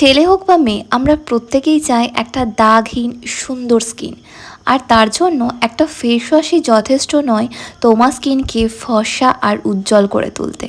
ছেলে হোক বা মেয়ে আমরা প্রত্যেকেই চাই একটা দাগহীন সুন্দর স্কিন আর তার জন্য একটা ফেস ওয়াশই যথেষ্ট নয় তোমার স্কিনকে ফর্সা আর উজ্জ্বল করে তুলতে।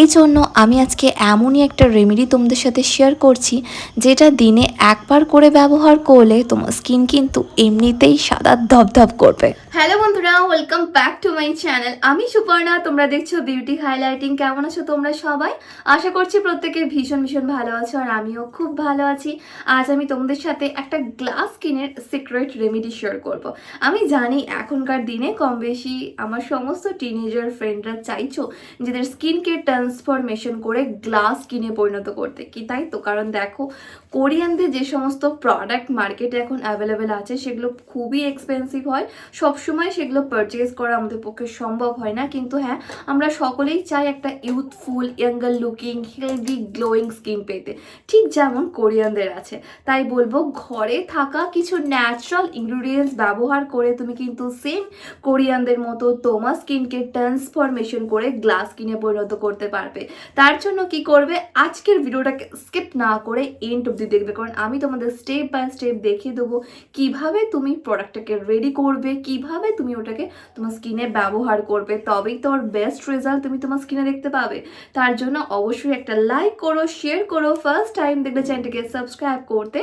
এই জন্য আমি আজকে এমনই একটা রেমেডি তোমাদের সাথে শেয়ার করছি, যেটা দিনে একবার করে ব্যবহার করলে তোমার স্কিন কিন্তু এমনিতেই সাদা ধপধপ করবে। হ্যালো বন্ধুরা welcome back to my channel আমি সুপর্ণা, তোমরা দেখছ বিউটি হাইলাইটিং কেমন আছো তোমরা সবাই? আশা করছি প্রত্যেকে ভীষণ ভীষণ ভালো আছো আর আমিও খুব ভালো আছি। আজ আমি তোমাদের সাথে একটা গ্লাস স্কিনের সিক্রেট রেমেডি করব। আমি জানি এখনকার দিনে কম বেশি আমার সমস্ত টিনেজার ফ্রেন্ডরা চাইছো নিজেদের স্কিনকে ট্রান্সফরমেশন করে গ্লাস স্কিনে পরিণত করতে। কি তাই তো? কারণ দেখো, কোরিয়ানদের যে সমস্ত প্রোডাক্ট মার্কেটে এখন অ্যাভেলেবেল আছে, সেগুলো খুবই এক্সপেন্সিভ হয়। সবসময় সেগুলো পারচেস করা আমাদের পক্ষে সম্ভব হয় না। কিন্তু হ্যাঁ আমরা সকলেই চাই একটা youthful younger looking healthy glowing skin পেতে। ঠিক যেমন কোরিয়ানদের আছে। তাই বলব, ঘরে থাকা কিছু ন্যাচারাল ইনগ্রিডিয়েন্টস ব্যবহার করে তুমি কিন্তু সেম কোরিয়ানদের মতো তোমার স্কিনকে ট্রান্সফরমেশন করে গ্লাস স্কিনে পরিণত করতে পারবে। তার জন্য কি করবে? আজকের ভিডিওটাকে স্কিপ না করে এন্ড অব্দি দেখবে। কারণ আমি তোমাদের স্টেপ বাই স্টেপ দেখিয়ে দেবো কীভাবে তুমি প্রোডাক্টটাকে রেডি করবে, কীভাবে তুমি ওটাকে তোমার স্কিনে ব্যবহার করবে, তবেই তোমার বেস্ট রেজাল্ট তুমি তোমার স্কিনে দেখতে পাবে। তার জন্য অবশ্যই একটা লাইক করো শেয়ার করো ফার্স্ট টাইম দেখলে চ্যানেলটিকে সাবস্ক্রাইব করতে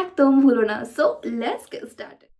একদম ভুলো না। সো লেটস গেট স্টার্ট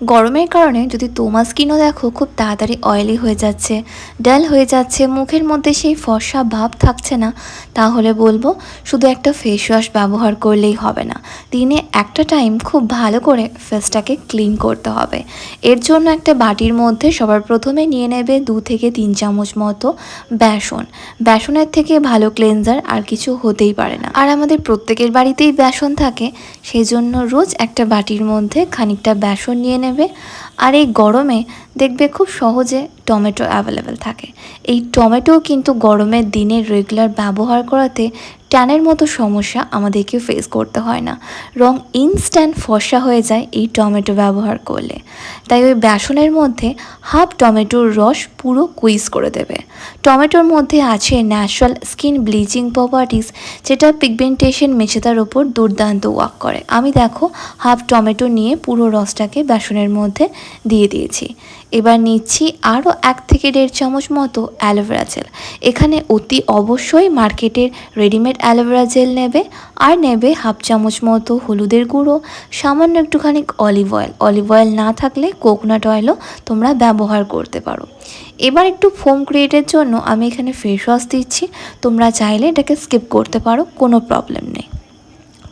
গরমের কারণে যদি তোমার স্কিনও দেখো খুব তাড়াতাড়ি অয়েলি হয়ে যাচ্ছে ডাল হয়ে যাচ্ছে, মুখের মধ্যে সেই ফর্সা ভাব থাকছে না, তাহলে বলব শুধু একটা ফেস ওয়াশ ব্যবহার করলেই হবে না। দিনে একটা টাইম খুব ভালো করে ফেসটাকে ক্লিন করতে হবে। এর জন্য একটা বাটির মধ্যে সবার প্রথমে নিয়ে নেবে দু থেকে তিন চামচ মতো বেসন। বেসনের থেকে ভালো ক্লেনজার আর কিছু হতেই পারে না। আর আমাদের প্রত্যেকের বাড়িতেই বেসন থাকে সেই জন্য রোজ একটা বাটির মধ্যে খানিকটা বেসন নিয়ে নেবে। নেবে আর এই গরমে দেখবে খুব সহজে টমেটো অ্যাভেলেবেল থাকে। এই টমেটো কিন্তু গরমের দিনে রেগুলার ব্যবহার করাতে ট্যানের মতো সমস্যা আমাদেরকে ফেস করতে হয় না। রং ইনস্ট্যান্ট ফসা হয়ে যায় এই টমেটো ব্যবহার করলে। তাই ওই বেসনের মধ্যে হাফ টমেটোর রস পুরো কুইজ করে দেবে। টমেটোর মধ্যে আছে ন্যাচারাল স্কিন ব্লিচিং প্রপার্টিস যেটা পিগমেন্টেশন মেছেতার ওপর দুর্দান্ত ওয়াক করে। আমি দেখো হাফ টমেটো নিয়ে পুরো রসটাকে বেসনের মধ্যে দিয়ে দিয়েছি। এবার নিচ্ছি আরও এক থেকে দেড় চামচ মতো অ্যালোভেরা জেল। এখানে অতি অবশ্যই মার্কেটের রেডিমেড অ্যালোভেরা জেল নেবে আর নেবে হাফ চামচ মতো হলুদের গুঁড়ো, সামান্য একটুখানি অলিভ অয়েল। অলিভ অয়েল না থাকলে কোকোনাট অয়েলও তোমরা ব্যবহার করতে পারো। এবার একটু ফোম ক্রিয়েটের জন্য আমি এখানে ফেস ওয়াশ দিচ্ছি। তোমরা চাইলে এটাকে স্কিপ করতে পারো, কোনো প্রবলেম নেই।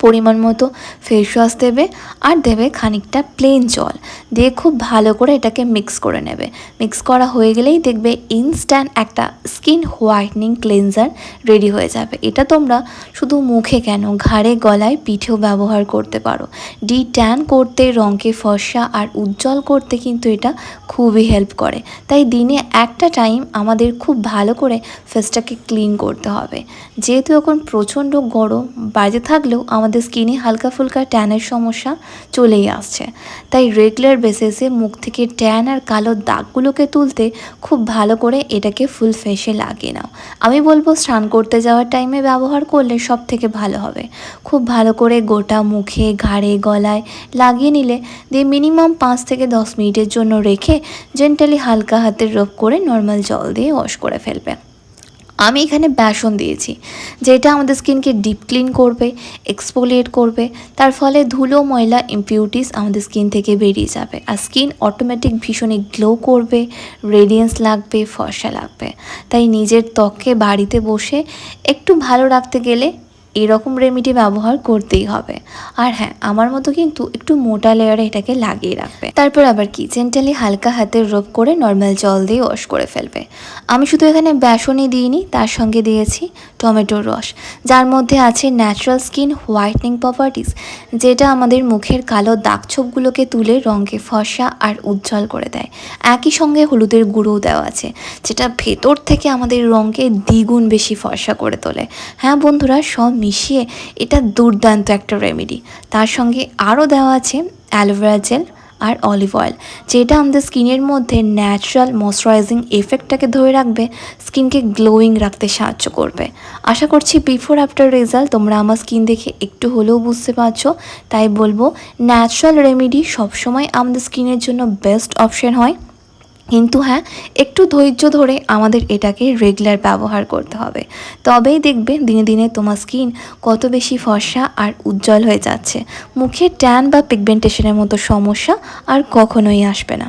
পরিমাণ মতো ফেস ওয়াশ দেবে আর দেবে খানিকটা প্লেন জল। দিয়ে খুব ভালো করে এটাকে মিক্স করে নেবে। মিক্স করা হয়ে গেলেই দেখবে ইনস্ট্যান্ট একটা স্কিন হোয়াইটনিং ক্লেনজার রেডি হয়ে যাবে। এটা তোমরা শুধু মুখে কেন, ঘাড়ে, গলায়, পিঠেও ব্যবহার করতে পারো। ডি ট্যান করতে, রঙকে ফর্সা আর উজ্জ্বল করতে কিন্তু এটা খুবই হেল্প করে। তাই দিনে একটা টাইম আমাদের খুব ভালো করে ফেসটাকে ক্লিন করতে হবে। যেহেতু এখন প্রচণ্ড গরম বাজে থাকলেও আমাদের স্কিনে হালকা ফুলকা ট্যানের সমস্যা চলেই আসছে। তাই রেগুলার বেসিসে মুখ থেকে ট্যান আর কালো দাগগুলোকে তুলতে খুব ভালো করে এটাকে ফুল ফেসে লাগিয়ে নাও। আমি বলব স্নান করতে যাওয়ার টাইমে ব্যবহার করলে সব থেকে ভালো হবে। খুব ভালো করে গোটা মুখে, ঘাড়ে, গলায় লাগিয়ে নিলে দিয়ে মিনিমাম পাঁচ থেকে দশ মিনিটের জন্য রেখে জেন্টালি হালকা হাতের রোপ করে নর্মাল জল দিয়ে ওয়াশ করে ফেলবে। আমি এখানে বেসন দিয়েছি, যেটা আমাদের স্কিনকে ডিপ ক্লিন করবে এক্সপোলিয়েট করবে, তার ফলে ধুলো, ময়লা ইম্পিউরিটিস আমাদের স্কিন থেকে বেরিয়ে যাবে। আর স্কিন অটোমেটিক ভীষণই গ্লো করবে রেডিয়েন্স লাগবে, ফর্সা লাগবে। তাই নিজের ত্বককে বাড়িতে বসে একটু ভালো রাখতে গেলে এরকম রেমিডি ব্যবহার করতেই হবে। আর হ্যাঁ আমার মতো কিন্তু একটু মোটা লেয়ারে এটাকে লাগিয়ে রাখবে। তারপর আবার কিচেনটালি হালকা হাতের রোপ করে নর্মাল জল দিয়ে ওয়াশ করে ফেলবে। আমি শুধু এখানে বেসনই দিইনি, তার সঙ্গে দিয়েছি টমেটোর রস। যার মধ্যে আছে ন্যাচারাল স্কিন হোয়াইটনিং প্রপার্টিস যেটা আমাদের মুখের কালো দাগছোপগুলোকে তুলে রঙকে ফর্সা আর উজ্জ্বল করে দেয়। একই সঙ্গে হলুদের গুঁড়োও দেওয়া আছে, যেটা ভেতর থেকে আমাদের রঙকে দ্বিগুণ বেশি ফর্সা করে তোলে। হ্যাঁ বন্ধুরা, সব মিশিয়ে এটা দুর্দান্ত একটা রেমেডি তার সঙ্গে আরও দেওয়া আছে অ্যালোভেরা জেল আর অলিভ অয়েল, যেটা আমাদের স্কিনের মধ্যে ন্যাচারাল ময়শ্চারাইজিং এফেক্টটাকে ধরে রাখবে, স্কিনকে গ্লোয়িং রাখতে সাহায্য করবে। আশা করছি বিফোর আফটার রেজাল্ট তোমরা আমার স্কিন দেখে একটু হলেও বুঝতে পারছ, তাই বলব ন্যাচারাল রেমেডি সবসময় আমাদের স্কিনের জন্য বেস্ট অপশন হয়। কিন্তু হ্যাঁ একটু ধৈর্য ধরে আমাদের এটাকে রেগুলার ব্যবহার করতে হবে। তবেই দেখবে দিনে দিনে তোমার স্কিন কত বেশি ফর্সা আর উজ্জ্বল হয়ে যাচ্ছে। মুখে ট্যান বা পিগমেন্টেশনের মতো সমস্যা আর কখনোই আসবে না।